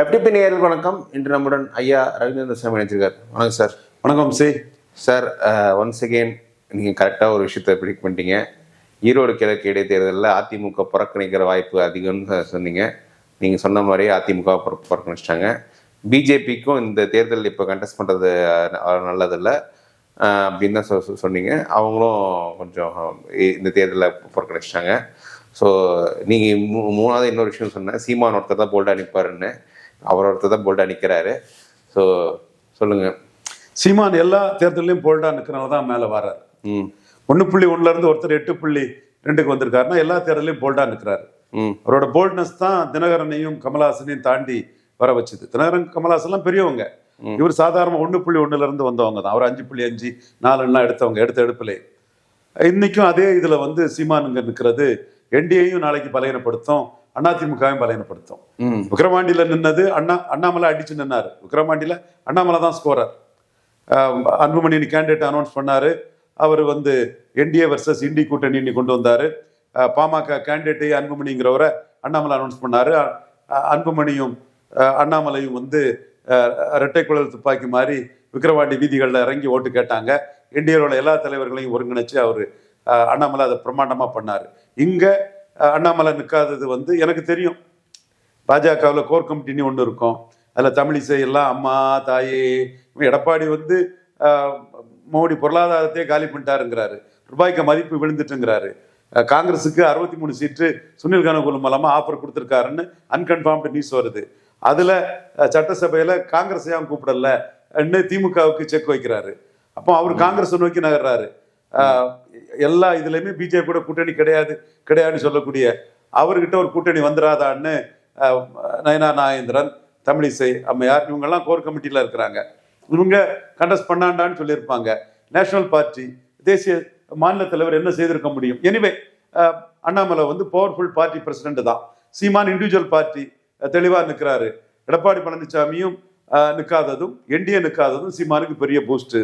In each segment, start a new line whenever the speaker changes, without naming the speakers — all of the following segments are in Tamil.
எஃப்டிபி நேயர்கள் வணக்கம்? இன்று நம்முடன் ஐயா ரவீந்திர சாமி நினைச்சிருக்கார் வணக்கம் சார்.
வணக்கம் சி.
சார் ஒன்ஸ் அகெயின் நீங்கள் கரெக்டாக ஒரு விஷயத்தை ப்ரிடிக் பண்ணிட்டீங்க. ஈரோடு கிழக்கு இடைத்தேர்தலில் அதிமுக புறக்கணிக்கிற வாய்ப்பு அதிகம்னு சொன்னீங்க. நீங்கள் சொன்ன மாதிரியே அதிமுக புற புறக்கணிச்சிட்டாங்க. பிஜேபிக்கும் இந்த தேர்தல் இப்போ கண்டெஸ்ட் பண்ணுறது நல்லதில்லை. அப்படின்னு தான் சொன்னீங்க. அவங்களும் கொஞ்சம் இந்த தேர்தலில் புறக்கணிச்சிட்டாங்க. ஸோ நீங்கள் மூணாவது இன்னொரு விஷயம் சொன்னேன். சீமான் ஒருத்தர் தான் போல்டாக நிற்பாருன்னு அவர் ஒருத்தர் தான் போல்டாக நிற்கிறாரு ஸோ சொல்லுங்கள்
சீமான் எல்லா தேர்தலையும் போல்டா நிற்கிறவங்க தான் மேலே வர்றாரு ஒன்று புள்ளி ஒண்ணுல இருந்து ஒருத்தர் எட்டு புள்ளி ரெண்டுக்கு வந்திருக்காருன்னா எல்லா தேர்தலையும் போல்டா நிற்கிறாரு அவரோட போல்ட்னஸ் தான் தினகரனையும் கமலஹாசனையும் தாண்டி வர வச்சுது. தினகரன் கமலஹாசன்லாம் பெரியவங்க. இவர் சாதாரண ஒன்று புள்ளி ஒண்ணுல இருந்து வந்தவங்க தான். அவர் அஞ்சு புள்ளி அஞ்சு நாலுலாம் எடுத்தவங்க எடுத்த எடுப்பிலே. இன்னைக்கும் அதே இதுல வந்து சீமானுங்க நிற்கிறது என்டிஏயும் நாளைக்கு பலையனப்படுத்தும் அதிமுகவும் பலையனப்படுத்தும்
ம்.
விக்ரவாண்டியில நின்னது அண்ணா அண்ணாமலை அடிச்சு நின்னாரு. விக்ரவாண்டியில அண்ணாமலை தான் ஸ்கோரர் அன்புமணி கேண்டிடேட் அனௌன்ஸ் பண்ணாரு. அவர் வந்து என்டிஏ வர்சஸ் இண்டி கூட்டணி கொண்டு வந்தாரு. பாமக கேண்டிடேட் அன்புமணிங்கிறவரை அண்ணாமலை அனௌன்ஸ் பண்ணாரு. அன்புமணியும் அண்ணாமலையும் வந்து அஹ், இரட்டை குழல் துப்பாக்கி மாதிரி விக்கிரவாண்டி வீதிகளில் இறங்கி ஓட்டு கேட்டாங்க. என்டிஏவோட எல்லா தலைவர்களையும் ஒருங்கிணைச்சு அவர் அண்ணாமலை அதை பிரம்மாண்டமா பண்ணாரு. இங்க அண்ணாமலை நிற்காதது வந்து எனக்கு தெரியும். பாஜகவில் கோர் கமிட்டின்னு ஒன்று இருக்கும். அதில் தமிழிசை எல்லாம் அம்மா தாயே எடப்பாடி வந்து மோடி பொருளாதாரத்தையே காலி பண்ணிட்டாருங்கிறாரு. ரூபாய்க்கு மதிப்பு விழுந்துட்டுங்கிறாரு. காங்கிரஸுக்கு அறுபத்தி மூணு சீட்டு சுனில் கனகுலம் மூலமா ஆஃபர் கொடுத்துருக்காருன்னு அன்கன்ஃபார்ம்டு நியூஸ் வருது. அதுல சட்டசபையில காங்கிரஸ் ஏன் கூப்பிடல? திமுகவுக்கு செக் வைக்கிறாரு. அப்போ அவர் காங்கிரஸ் நோக்கி நகர்றாரு. எல்லா இதுலேயுமே பிஜேபி கூட கூட்டணி கிடையாது கிடையாதுன்னு சொல்லக்கூடிய அவர்கிட்ட ஒரு கூட்டணி வந்துடாதான்னு நயனா நாகேந்திரன் தமிழிசை அம்மையார் இவங்கெல்லாம் கோர் கமிட்டியில் இருக்கிறாங்க. இவங்க கண்டஸ்ட் பண்ணாண்டான்னு சொல்லியிருப்பாங்க. நேஷனல் பார்ட்டி தேசிய மாநில தலைவர் என்ன செய்திருக்க முடியும்? எனிவே அண்ணாமலை வந்து பவர்ஃபுல் பார்ட்டி பிரசிடென்ட் தான். சீமான் இண்டிவிஜுவல் பார்ட்டி தெளிவாக நிற்கிறாரு எடப்பாடி பழனிசாமியும் நிற்காததும் என்டிஏ நிற்காததும் சீமானுக்கு பெரிய பூஸ்ட்டு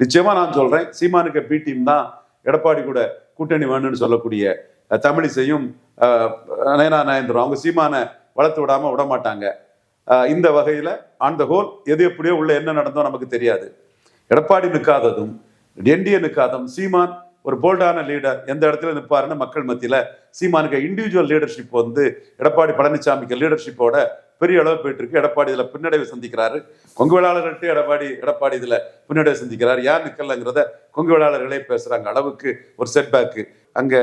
நிச்சயமா நான் சொல்றேன். சீமானுக்கு பி டீம் தான் எடப்பாடி கூட கூட்டணி வேணும்னு சொல்லக்கூடிய தமிழிசையும் நயனா நயந்திரம். அவங்க சீமானை வளர்த்து விடாம விட மாட்டாங்க. இந்த வகையில ஆன் த ஹோல் எது எப்படியோ உள்ள என்ன நடந்தோ நமக்கு தெரியாது. எடப்பாடி நிற்காததும் என்டிஏ நிற்காததும் சீமான் ஒரு போல்டான லீடர் எந்த இடத்துல நிற்பாருன்னு மக்கள் மத்தியில சீமானுக்கு இண்டிவிஜுவல் லீடர்ஷிப் வந்து எடப்பாடி பழனிசாமிக்கு லீடர்ஷிப்போட பெரிய அளவு போயிட்டுருக்கு. எடப்பாடி இதில் பின்னடைவு சந்திக்கிறாரு. கொங்கு வேளாளர்கள்ட்ட எடப்பாடி எடப்பாடி இதில் பின்னடைவு சந்திக்கிறார். யார் நிற்கலங்கிறத கொங்கு வேளாளர்களே பேசுகிறாங்க அளவுக்கு ஒரு செட்பேக்கு அங்கே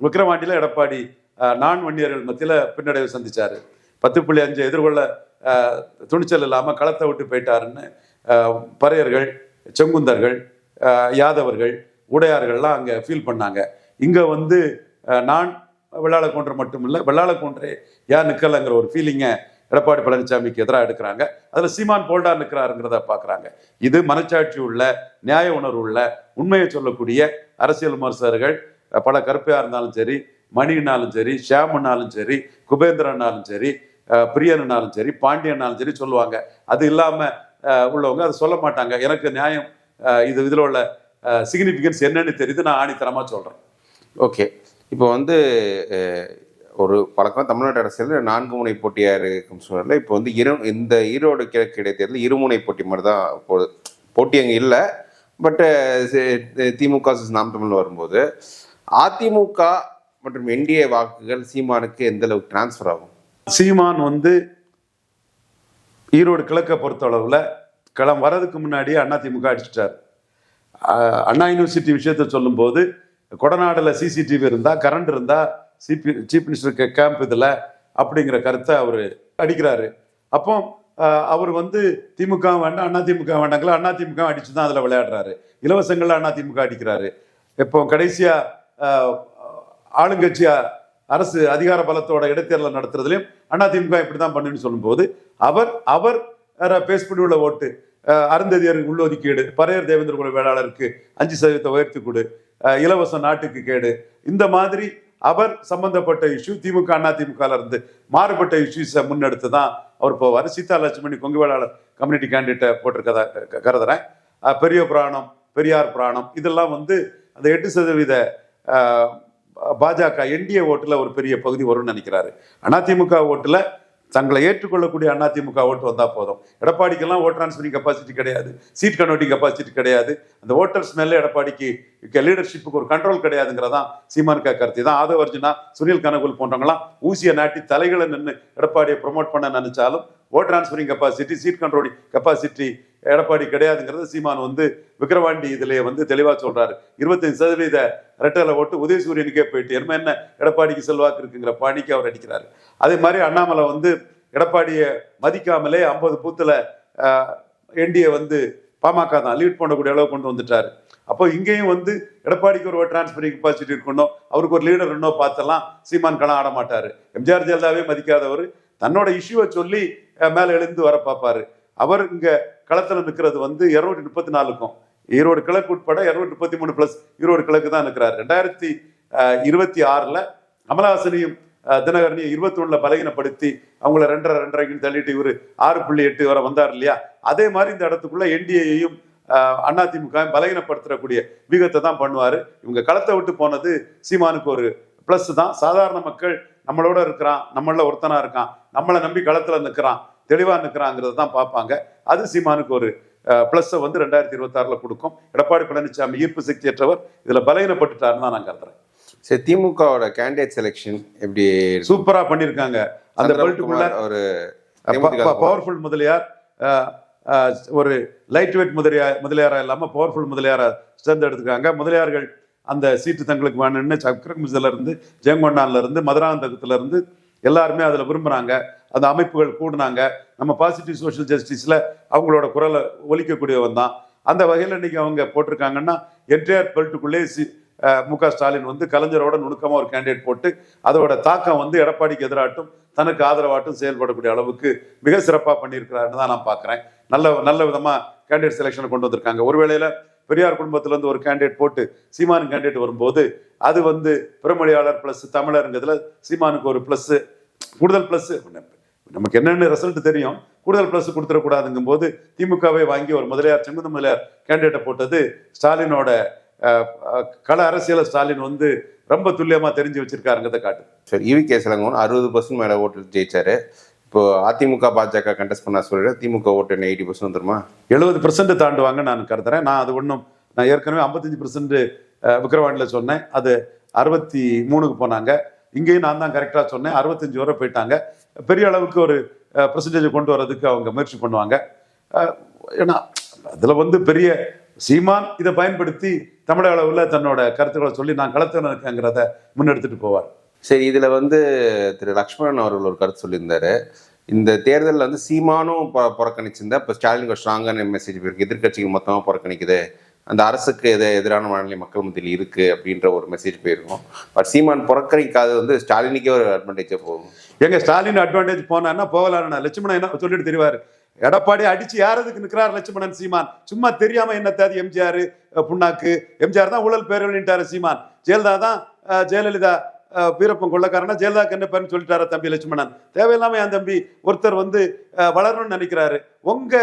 விக்ரவாண்டியில் எடப்பாடி நான் வன்னியர்கள் மத்தியில் பின்னடைவு சந்தித்தார் பத்து புள்ளி அஞ்சு எதிர்கொள்ள துணிச்சல் இல்லாமல் களத்தை விட்டு போயிட்டாருன்னு பறையர்கள் செங்குந்தர்கள் யாதவர்கள் உடையார்கள்லாம் அங்கே ஃபீல் பண்ணாங்க. இங்கே வந்து நான் வெள்ளாளக்கோன்றர் மட்டும் இல்லை வெள்ளாளக்கோன்றே யார் நிற்கலைங்கிற ஒரு ஃபீலிங்கை எடப்பாடி பழனிசாமிக்கு எதிராக எடுக்கிறாங்க. அதில் சீமான் போல்டா நிற்கிறாருங்கிறத பார்க்குறாங்க இது மனச்சாட்சி உள்ள நியாய உணர்வு உள்ள உண்மையை சொல்லக்கூடிய அரசியல் விமர்சகர்கள் பல கருப்பையாக இருந்தாலும் சரி மணினாலும் சரி ஷியாமுன்னாலும் சரி குபேந்திரனாலும் சரி அஹ், பிரியனாலும் சரி பாண்டியனாலும் சரி சொல்லுவாங்க. அது இல்லாமல் உள்ளவங்க அதை சொல்ல மாட்டாங்க. எனக்கு நியாயம் இது இதில் உள்ள சிக்னிஃபிகன்ஸ் என்னன்னு தெரியுது நான் ஆணித்தரமாக சொல்கிறேன்
ஓகே. இப்போ வந்து ஒரு பழக்கம் தமிழ்நாடு அரசியலில் நான்கு முனை போட்டியாக இருக்கும் சூழலில் இப்போ வந்து இரு இந்த ஈரோடு கிழக்கு இடைத்தேர்தல் இருமுனை போட்டி மாதிரி தான் போகுது போட்டி அங்கே இல்லை. பட்டு திமுக நாம் தமிழ் வரும்போது அதிமுக மற்றும் என்டிஏ வாக்குகள் சீமானுக்கு எந்த அளவுக்கு டிரான்ஸ்ஃபர் ஆகும்?
சீமான் வந்து ஈரோடு கிழக்கை பொறுத்தளவில் கிளம் வரதுக்கு முன்னாடியே அண்ணா திமுக அடிச்சிட்டார். அண்ணா யூனிவர்சிட்டி விஷயத்தை சொல்லும்போது கொடநாடில் சிசிடிவி இருந்தால் கரண்ட் இருந்தால் சிபி சீஃப் மினிஸ்டருக்கு கேம்ப் இதில் அப்படிங்கிற கருத்தை அவர் அடிக்கிறாரு. அப்போ அவர் வந்து திமுக வேண்டாம் அண்ணா திமுக வேண்டாங்களா அண்ணா திமுக அடிச்சு தான் அதில் விளையாடுறாரு. இலவசங்களில் அண்ணா திமுக அடிக்கிறாரு. இப்போ கடைசியாக ஆளுங்கட்சியாக ஆளுங்கட்சியா அரசு அதிகார பலத்தோட இடைத்தேர்தல் நடத்துறதுலையும் அண்ணா திமுக இப்படி தான் பண்ணுன்னு சொல்லும்போது அவர் அவர் பேஸ் பண்ணி உள்ள ஓட்டு அஹ் அருந்ததியர் உள்ளொதுக்கீடு பரையர் தேவேந்திர குல வேளாளருக்கு அஞ்சு சதவீதத்தை உயர்த்தி கொடு இலவசம் இலவச நாட்டுக்கு கேடு இந்த மாதிரி அவர் சம்பந்தப்பட்ட இஷ்யூ திமுக அண்ணா திமுக இருந்து மாறுபட்ட இஷ்யூஸை முன்னெடுத்து தான் அவர் போவார். சீதா லட்சுமணி கொங்கு வேளாளர் கம்யூனிட்டி கேண்டிடேட்டை போட்டிருக்கதா கருதுறேன். பெரிய புராணம் பெரியார் புராணம் இதெல்லாம் வந்து அந்த எட்டு சதவீத பாஜக என்டிஏ ஓட்டில் ஒரு பெரிய பகுதி வரும்னு நினைக்கிறாரு. அதிமுக ஓட்டில் தங்களை ஏற்றுக்கொள்ளக்கூடிய அதிமுக ஓட்டு வந்தால் போதும். எடப்பாடிக்கெல்லாம் ஓட் டிரான்ஸ்ஃபரிங் கெப்பாசிட்டி கிடையாது. சீட் கன்வெர்ட்டிங் கெப்பாசிட்டி கிடையாது. அந்த ஓட்டர்ஸ் மேலே எடப்பாடிக்கு லீடர்ஷிப்புக்கு ஒரு கண்ட்ரோல் கிடையாதுங்கிறதான் சீமானுக்கா கருத்து. தான் ஆதவ அர்ஜுனா சுனில் கனகுல் போன்றவங்களாம் ஊசியை நாட்டி தலைகளை நின்று எடப்பாடியை ப்ரொமோட் பண்ண நினைச்சாலும் vote transferring capacity seat controlling capacity Edappadi கிடையாதுங்கிறது Seeman வந்து விக்கிரவாண்டி இதுலயே வந்து தெளிவா சொல்றாரு. இருபத்தஞ்சு சதவீத ரெட்டலை ஓட்டு உதயசூரியனுக்கே போயிட்டு என்ன என்ன எடப்பாடிக்கு செல்வாக்கு இருக்குங்கிற பாணிக்கு அவர் அடிக்கிறாரு. அதே மாதிரி அண்ணாமலை வந்து எடப்பாடியை மதிக்காமலே ஐம்பது பூத்துல என்டிஏ வந்து பாமக தான் லீட் பண்ணக்கூடிய அளவு கொண்டு வந்துட்டாரு. அப்போ இங்கேயும் வந்து எடப்பாடிக்கு ஒரு டிரான்ஸ்பரிங் கெப்பாசிட்டி இருக்கணும் அவருக்கு ஒரு லீடர் இன்னும் பார்த்தெல்லாம் சீமான் கணம் ஆட மாட்டாரு. எம்ஜிஆர் ஜெயலலிதாவே மதிக்காதவர். தன்னோட இஷ்யூவை சொல்லி மேலே எழுந்து வர பார்ப்பாரு. அவர் இங்க களத்துல நிற்கிறது வந்து இருநூற்றி முப்பத்தி நாலுக்கும் ஈரோடு கிழக்கு உட்பட இருநூற்றி முப்பத்தி மூணு பிளஸ் ஈரோடு கிழக்கு தான் நிற்கிறார் ரெண்டாயிரத்தி இருபத்தி ஆறுல கமலஹாசனையும் தினகரனையும் இருபத்தி ஒண்ணுல பலகீனப்படுத்தி அவங்கள ரெண்டரை ரெண்டரைக்கு தள்ளிட்டு இவரு ஆறு புள்ளி எட்டு வரை வந்தார் இல்லையா? அதே மாதிரி இந்த இடத்துக்குள்ள என்டிஏயையும் அதிமுக பலகீனப்படுத்தக்கூடிய விகத்தை தான் பண்ணுவார். இவங்க களத்தை விட்டு போனது சீமானுக்கு ஒரு ப்ளஸ் தான். சாதாரண மக்கள் நம்மளோட இருக்கிறான் நம்மள ஒருத்தனா இருக்கான் நம்மளை நம்பி களத்தில் நிற்கிறான் தெளிவா நிற்கிறாங்கிறத தான் பார்ப்பாங்க. அது சீமானுக்கு ஒரு பிளஸ்ஸை வந்து ரெண்டாயிரத்தி இருபத்தாறுல கொடுக்கும். எடப்பாடி பழனிசாமி ஈர்ப்பு சக்தி அற்றவர் இதுல பலகீனப்பட்டுட்டாருன்னு தான் நான் கருதுறேன்.
சரி திமுகவோட கேண்டிடேட் செலெக்ஷன் எப்படி இருக்கு?
சூப்பரா பண்ணியிருக்காங்க. அந்த பெல்ட்டுக்குள்ள
ஒரு
பவர்ஃபுல் முதலியார். ஒரு லைட் வெயிட் முதலியார் முதலியாரா இல்லாம பவர்ஃபுல் முதலியாரா தேர்ந்தெடுத்துக்காங்க முதலியார்கள் அந்த சீட்டு தங்களுக்கு வேணும்னு சக்கரமிஸ்ல இருந்து ஜெயங்கொண்டான்ல இருந்து மதுராந்தகத்துல இருந்து எல்லாருமே அதில் விரும்புகிறாங்க அந்த அமைப்புகள் கூடுனாங்க. நம்ம பாசிட்டிவ் சோஷியல் ஜஸ்டிஸில் அவங்களோட குரலை ஒழிக்கக்கூடியவன் தான். அந்த வகையில் இன்னைக்கு அவங்க போட்டிருக்காங்கன்னா என்டிஆர் பெல்ட்டுக்குள்ளே சி மு க ஸ்டாலின் வந்து கலைஞரோட நுணுக்கமாக ஒரு கேண்டிடேட் போட்டு அதோட தாக்கம் வந்து எடப்பாடிக்கு எதிராட்டும் தனக்கு ஆதரவாட்டும் செயல்படக்கூடிய அளவுக்கு மிக சிறப்பாக பண்ணியிருக்கிறாருன்னு தான் நான் பார்க்குறேன் நல்ல நல்ல விதமாக கேண்டிடேட் செலெக்ஷனை கொண்டு வந்திருக்காங்க. ஒரு வேளையில் பெரியார் குடும்பத்திலேருந்து ஒரு கேண்டிடேட் போட்டு சீமான் கேண்டிடேட் வரும்போது அது வந்து பிறமொழியாளர் ப்ளஸ் தமிழருங்கிறதுல சீமானுக்கு ஒரு ப்ளஸ்ஸு கூடுதல் பிளஸ் நமக்கு என்னென்ன ரிசல்ட் தெரியும்? கூடுதல் பிளஸ் கொடுத்துடக்கூடாதுங்கும் போது திமுகவை வாங்கி ஒரு முதலியார் செங்குந்த முதலியார் கேண்டிடேட்டை போட்டது ஸ்டாலினோட கள அரசியல ஸ்டாலின் வந்து ரொம்ப துல்லியமா தெரிஞ்சு வச்சிருக்காருங்கிறத காட்டு
சரி இவி கே சிலங்கோன் அறுபது பர்சன்ட் மேல ஓட்டு ஜெயிச்சாரு. இப்போ அதிமுக பாஜக கண்டெஸ்ட் பண்ண சொல்லிட்டு திமுக ஓட்டு என்ன எயிட்டி பர்சன்ட் வந்துருமா?
எழுபது பெர்சன்ட் தாண்டுவாங்க நான் கருதுறேன். நான் அது ஒன்றும் நான் ஏற்கனவே ஐம்பத்தஞ்சு பெர்சன்ட் விக்கிரவாண்டியில் சொன்னேன். அது அறுபத்தி மூணுக்கு போனாங்க. இங்கேயும் நான் தான் கரெக்டாக சொன்னேன். அறுபத்தஞ்சு வரை போயிட்டாங்க. பெரிய அளவுக்கு ஒரு பெர்சன்டேஜ் கொண்டு வர்றதுக்கு அவங்க முயற்சி பண்ணுவாங்க. ஏன்னா அதில் வந்து பெரிய சீமான் இதை பயன்படுத்தி தமிழக அளவில் தன்னோட கருத்துக்களை சொல்லி நான் களத்தில் இருக்கேங்கிறத முன்னெடுத்துட்டு போவார்.
சரி இதில் வந்து திரு லக்ஷ்மணன் அவர்கள் ஒரு கருத்து சொல்லியிருந்தாரு. இந்த தேர்தலில் வந்து சீமானும் புறக்கணிச்சிருந்தா இப்போ ஸ்டாலின் ஸ்ட்ராங்கான மெசேஜ் போயிருக்கு எதிர்கட்சிகள் மொத்தமாக புறக்கணிக்குது. அந்த அரசுக்கு எது எதிரான மனநிலை மக்கள் மத்தியில் இருக்கு அப்படின்ற ஒரு மெசேஜ் போயிருக்கும். பட் சீமான் புறக்கணிக்காது வந்து ஸ்டாலினுக்கே ஒரு அட்வான்டேஜாக போகும்.
எங்க ஸ்டாலின் அட்வான்டேஜ் போனான்னா போகலான்னு லட்சுமணன் என்ன சொல்லிட்டு தெரிவாரு? எடப்பாடி அடிச்சு யாரதுக்கு நிற்கிறார் லட்சுமணன் சீமான்? சும்மா தெரியாம என்ன தேதி எம்ஜிஆர் புண்ணாக்கு எம்ஜிஆர் தான் ஊழல் பேரழிட்டாரு சீமான். ஜெயலலிதா தான் ஜெயலலிதா வீரப்பன் கொள்ளக்காரனா? ஜெயலலிதாக்கு என்ன பேருன்னு சொல்லிட்டாரா தம்பி லட்சுமணன்? தேவையில்லாம என் தம்பி ஒருத்தர் வந்து வளரணும்னு நினைக்கிறாரு. உங்க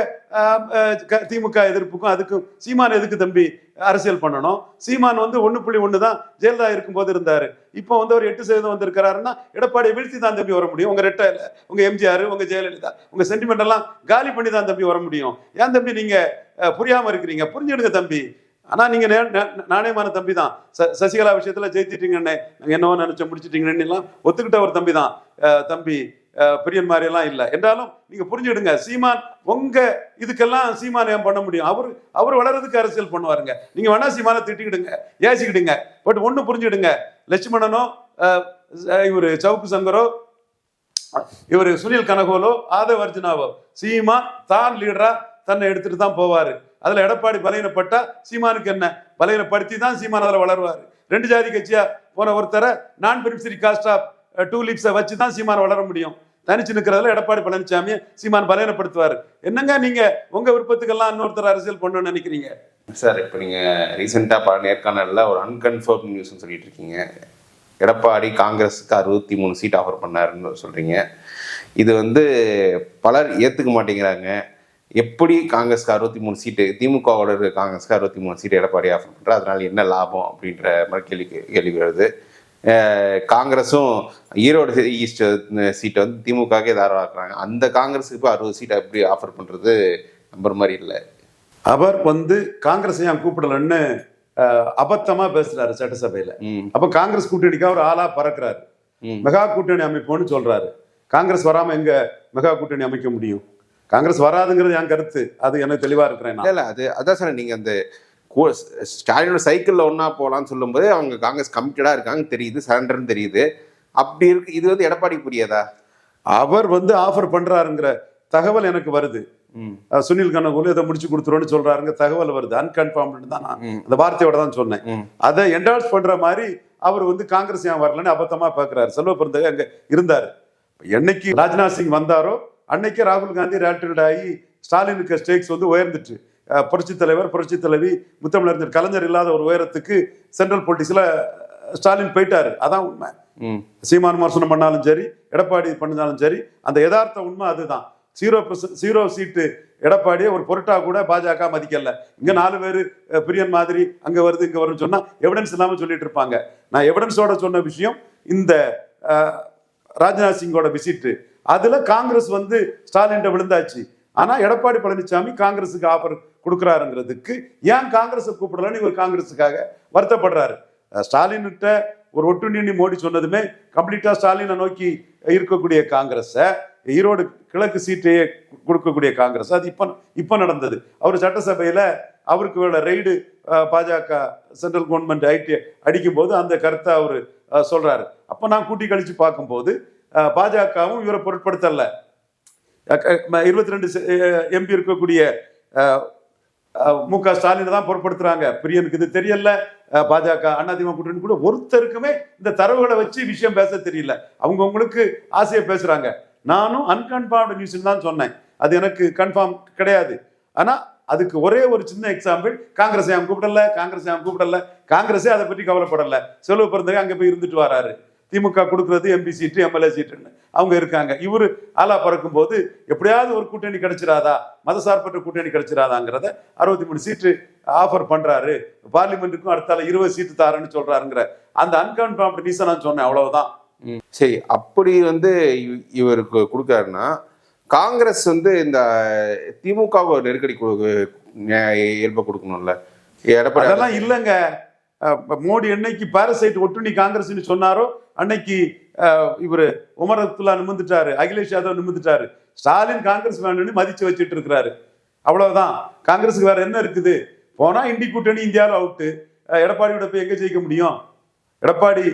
திமுக எதிர்ப்புக்கும் அதுக்கும் சீமான் எதுக்கு தம்பி அரசியல் பண்ணணும்? சீமான் வந்து ஒன்று புள்ளி ஒன்று தான் ஜெயலலிதா இருக்கும்போது இருந்தாரு. இப்போ வந்து ஒரு எட்டு சதவீதம் வந்திருக்கிறாருன்னா எடப்பாடியை வீழ்த்தி தான் தம்பி வர முடியும். உங்க ரெட்டை இல்லை உங்க எம்ஜிஆர் உங்க ஜெயலலிதா உங்க சென்டிமெண்ட் எல்லாம் காலி பண்ணி தான் தம்பி வர முடியும். ஏன் தம்பி நீங்க புரியாம இருக்கிறீங்க. புரிஞ்சுடுங்க தம்பி. ஆனா நீங்க நாணயமான தம்பி தான். ச- சசிகலா விஷயத்துல ஜெயிச்சிட்டீங்கன்னே நாங்க என்னவோ நினைச்ச முடிச்சிட்டீங்கன்னு எல்லாம் ஒத்துக்கிட்ட ஒரு தம்பி தான். தம்பி அஹ், பிரியன் மாதிரி எல்லாம் என்றாலும் நீங்க புரிஞ்சுடுங்க சீமான் உங்க இதுக்கெல்லாம் சீமான் ஏன் பண்ண முடியும்? அவர் அவர் வளர்றதுக்கு அரசியல் பண்ணுவாருங்க. நீங்க வேணா சீமானை திட்டிக்கிடுங்க ஏசிக்கிடுங்க. பட் ஒண்ணு புரிஞ்சுடுங்க லட்சுமணனோ இவர் இவரு சவுக்கு சங்கரோ இவர் சுனில் கனகோலோ ஆதவ் அர்ஜுனாவோ சீமான் தான் லீடரா தன்னை எடுத்துட்டு தான் போவாரு. அதுல எடப்பாடி பலகீனப்பட்டா சீமானுக்கு என்ன? பலகீனப்படுத்தி தான் சீமான் அதில் வளருவார். ரெண்டு ஜாதி கட்சியா போன ஒருத்தரை நான் பிரிப்சரி காஸ்ட் ஆஃப் டூ லீப்ஸை வச்சு தான் சீமான் வளர முடியும். தனிச்சு நிற்கிறதுல எடப்பாடி பழனிசாமியை சீமான் பலகீனப்படுத்துவார். என்னங்க நீங்க உங்க விருப்பத்துக்கெல்லாம் இன்னொருத்தர் அரசியல் பண்ணணும்னு நினைக்கிறீங்க?
சார் இப்போ நீங்கள் ரீசெண்டாக பல நேர்காணலில் ஒரு அன்கன்ஃபர்ம் நியூஸ்னு சொல்லிட்டு இருக்கீங்க. எடப்பாடி காங்கிரஸுக்கு அறுபத்தி மூணு சீட் ஆஃபர் பண்ணாருன்னு சொல்கிறீங்க இது வந்து பலர் ஏற்றுக்க மாட்டேங்கிறாங்க. எப்படி காங்கிரஸ்க்கு அறுபத்தி மூணு சீட்டு திமுகவோட இருக்க காங்கிரஸ்க்கு அறுபத்தி மூணு சீட்டு எடப்பாடி ஆஃபர் பண்ணுறா அதனால என்ன லாபம் அப்படின்ற மாதிரி கேள்வி கேள்வி வருது. காங்கிரஸும் ஈரோடு ஈஸ்ட் சீட்டை வந்து திமுகவே தாராளமாக்குறாங்க. அந்த காங்கிரஸுக்கு இப்போ அறுபது சீட்டை எப்படி ஆஃபர் பண்ணுறது நம்புற மாதிரி இல்லை.
அவர் வந்து காங்கிரஸ் ஏன் கூப்பிடலன்னு அஹ், அபத்தமா பேசுறாரு சட்டசபையில. அப்ப காங்கிரஸ் கூட்டணிக்கு அவர் ஆளா பறக்குறாரு. மெகா கூட்டணி அமைப்போம்னு சொல்றாரு. காங்கிரஸ் வராம எங்க மெகா கூட்டணி அமைக்க முடியும்? காங்கிரஸ் வராதுங்கிறது என் கருத்து. அது எனக்கு தெளிவா இருக்கிறேன்.
இல்ல அது அதான் சார் நீங்க அந்த ஸ்டாலினோட சைக்கிள்ல ஒண்ணா போலாம்னு சொல்லும்போது அவங்க காங்கிரஸ் கமிட்டடா இருக்காங்க தெரியுது சரண்டர்னு தெரியுது. அப்படி இருக்கு இது வந்து எடப்பாடி புரியாதா?
அவர் வந்து ஆஃபர் பண்றாருங்கிற தகவல் எனக்கு வருது. சுனில் கனகூலு இதை முடிச்சு கொடுத்துருவோன்னு சொல்றாருங்க தகவல் வருது. அன்கன்ஃபார்ம்னு தான் நான். அந்த வார்த்தையோட தான் சொன்னேன். அதை என்டால்ஸ் பண்ற மாதிரி அவர் வந்து காங்கிரஸ் ஏன் வரலன்னு அபத்தமா பார்க்கிறாரு செல்வ பிறந்தக அங்க இருந்தாரு. என்னைக்கு ராஜ்நாத் சிங் வந்தாரோ அன்னைக்கே ராகுல் காந்தி ரேட்டட் ஆகி ஸ்டாலினுக்கு ஸ்டேக்ஸ் வந்து உயர்ந்துச்சு. அஹ் புரட்சி தலைவர் புரட்சி தலைவி முத்தமிழறிஞர் கலைஞர் இல்லாத ஒரு உயரத்துக்கு சென்ட்ரல் பொலிட்டிக்ஸ்ல ஸ்டாலின் போயிட்டாரு. அதான் உண்மை. சீமான் விமர்சனம் பண்ணாலும் சரி எடப்பாடி பண்ணாலும் சரி அந்த யதார்த்த உண்மை அதுதான். ஜீரோ ஜீரோ சீட்டு எடப்பாடியை ஒரு பொருட்டா கூட பாஜக மதிக்கல. இங்க நாலு பேர் பிரியன் மாதிரி அங்க வருது இங்க வரும்னு சொன்னா எவிடன்ஸ் இல்லாம சொல்லிட்டு இருப்பாங்க. நான் எவிடன்ஸோட சொன்ன விஷயம் இந்த ராஜ்நாத் சிங்கோட விசிட் அதுல காங்கிரஸ் வந்து ஸ்டாலின் விழுந்தாச்சு. ஆனா எடப்பாடி பழனிசாமி காங்கிரஸுக்கு ஆஃபர் கொடுக்குறாருங்கிறதுக்கு ஏன் காங்கிரஸை கூப்பிடலன்னு இவர் காங்கிரஸுக்காக வருத்தப்படுறாரு. ஸ்டாலின்கிட்ட ஒரு ஒட்டுண்ணி மோடி சொன்னதுமே கம்ப்ளீட்டா ஸ்டாலினை நோக்கி இருக்கக்கூடிய காங்கிரஸை ஈரோடு கிழக்கு சீட்டையே கொடுக்கக்கூடிய காங்கிரஸ் அது இப்ப இப்ப நடந்தது. அவர் சட்டசபையில அவருக்கு வேலை ரெய்டு பாஜக சென்ட்ரல் கவர்மெண்ட் ஐடி அடிக்கும் போது அந்த கருத்தை அவர் சொல்றாரு. அப்ப நான் கூட்டி கழிச்சு பார்க்கும்போது பாஜகவும் இவரை பொருட்படுத்தல. இருபத்தி ரெண்டு எம்பி இருக்கக்கூடிய மு க ஸ்டாலின் தான் பொருட்படுத்துறாங்க. பிரியனுக்கு இது தெரியல. பாஜக அதிமுக கூட்டணி கூட ஒருத்தருக்குமே இந்த தரவுகளை வச்சு விஷயம் பேச தெரியல. அவங்கவுங்களுக்கு ஆசையை பேசுறாங்க. நானும் அன்கன்ஃபார்ம்டு நியூஸ் தான் சொன்னேன். அது எனக்கு கன்ஃபார்ம் கிடையாது. ஆனா அதுக்கு ஒரே ஒரு சின்ன எக்ஸாம்பிள் காங்கிரஸ் அவன் கூப்பிடல காங்கிரஸ் அவன் கூப்பிடல காங்கிரஸே அதை பற்றி கவலைப்படல. செலவு பிறந்தக அங்கே போய் இருந்துட்டு வராரு. திமுக கொடுக்கறது எம்பி சீட்டு எம்எல்ஏ சீட்டுன்னு. அவங்க இருக்காங்க. இவரு ஆலா பறக்கும் போது எப்படியாவது ஒரு கூட்டணி கிடைச்சிராதா மதசார்பற்ற கூட்டணி கிடைச்சிராதாங்கிறத அறுபத்தி மூணு சீட்டு ஆஃபர் பண்றாரு. பார்லிமெண்ட்டுக்கும் அடுத்தால இருபது சீட்டு தாரேன்னு சொல்றாருங்கிற அந்த அன்கன்ஃபார்ம்டு நியூஸை நான் சொன்னேன். அவ்வளவுதான்.
சரி அப்படி வந்து இவ- இவருக்கு கொடுக்காருன்னா காங்கிரஸ் வந்து இந்த திமுக நெருக்கடி இயல்பை கொடுக்கணும்ல. எடப்பாடி
அதெல்லாம் இல்லைங்க. மோடி என்னைக்கு பாரசைட் ஒட்டுண்ணி காங்கிரஸ்னு சொன்னாரோ அன்னைக்கு இவர் இவரு உமர் அப்துல்லா நிமிந்துட்டாரு அகிலேஷ் யாதவ் நிமிந்துட்டாரு ஸ்டாலின் காங்கிரஸ் வேணும்னு மதிச்சு வச்சுட்டு இருக்கிறாரு. அவ்வளவுதான். காங்கிரஸுக்கு வேற என்ன இருக்குது? போனா இண்டி கூட்டணி இந்தியாவில் அவுட்டு எடப்பாடியோட போய் எங்க ஜெயிக்க முடியும்? எடப்பாடி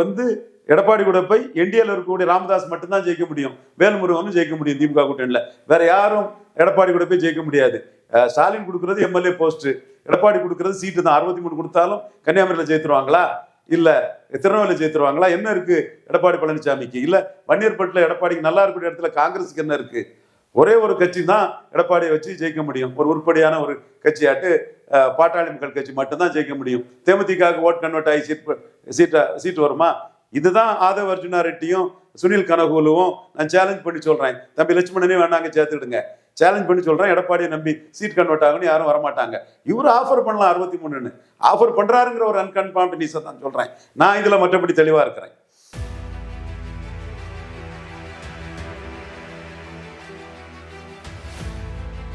வந்து எடப்பாடி கூட போய் என்டிஏல இருக்கக்கூடிய ராமதாஸ் மட்டும்தான் ஜெயிக்க முடியும். வேல்முருகனும் ஜெயிக்க முடியும் திமுக கூட்டணியில. வேற யாரும் எடப்பாடி கூட போய் ஜெயிக்க முடியாது. ஸ்டாலின் கொடுக்கறது எம்எல்ஏ போஸ்ட் எடப்பாடி கொடுக்கறது சீட்டு தான். அறுபத்தி மூணு கொடுத்தாலும் கன்னியாகுமரியில ஜெயித்துருவாங்களா? இல்ல திருநெல்வேலி ஜெயித்துருவாங்களா? என்ன இருக்கு? எடப்பாடி பழனிசாமிக்கு. இல்ல வன்னியர்பட்டில் எடப்பாடிக்கு நல்லா இருக்கிற இடத்துல காங்கிரஸுக்கு என்ன இருக்கு? ஒரே ஒரு கட்சி தான் எடப்பாடியை வச்சு ஜெயிக்க முடியும். ஒரு உருப்படியான ஒரு கட்சியாட்டு பாட்டாளி மக்கள் கட்சி மட்டும்தான் ஜெயிக்க முடியும். தேமுதிகாவுக்கு ஓட் கன்வெர்ட் ஆகி சீட் சீட்டா சீட் வருமா? இதுதான் ஆதவ் அர்ஜுனா ரெட்டியும் சுனில் கனகூலுவும் நான் சேலஞ்ச் பண்ணி சொல்றேன். தம்பி லட்சுமணனே வேணாங்க சேர்த்துடுங்க. சேலஞ்ச் பண்ணி சொல்றேன். எடப்பாடியை நம்பி சீட் கன்வெர்ட் ஆகுன்னு யாரும் வரமாட்டாங்க. இவர் ஆஃபர் பண்ணலாம் அறுபத்தி மூணுன்னு. ஆஃபர் பண்றாருங்கிற ஒரு அன்கன்ஃபார்ம் நியூஸை தான் சொல்றேன். நான் இதுல மற்றபடி தெளிவா இருக்கிறேன்.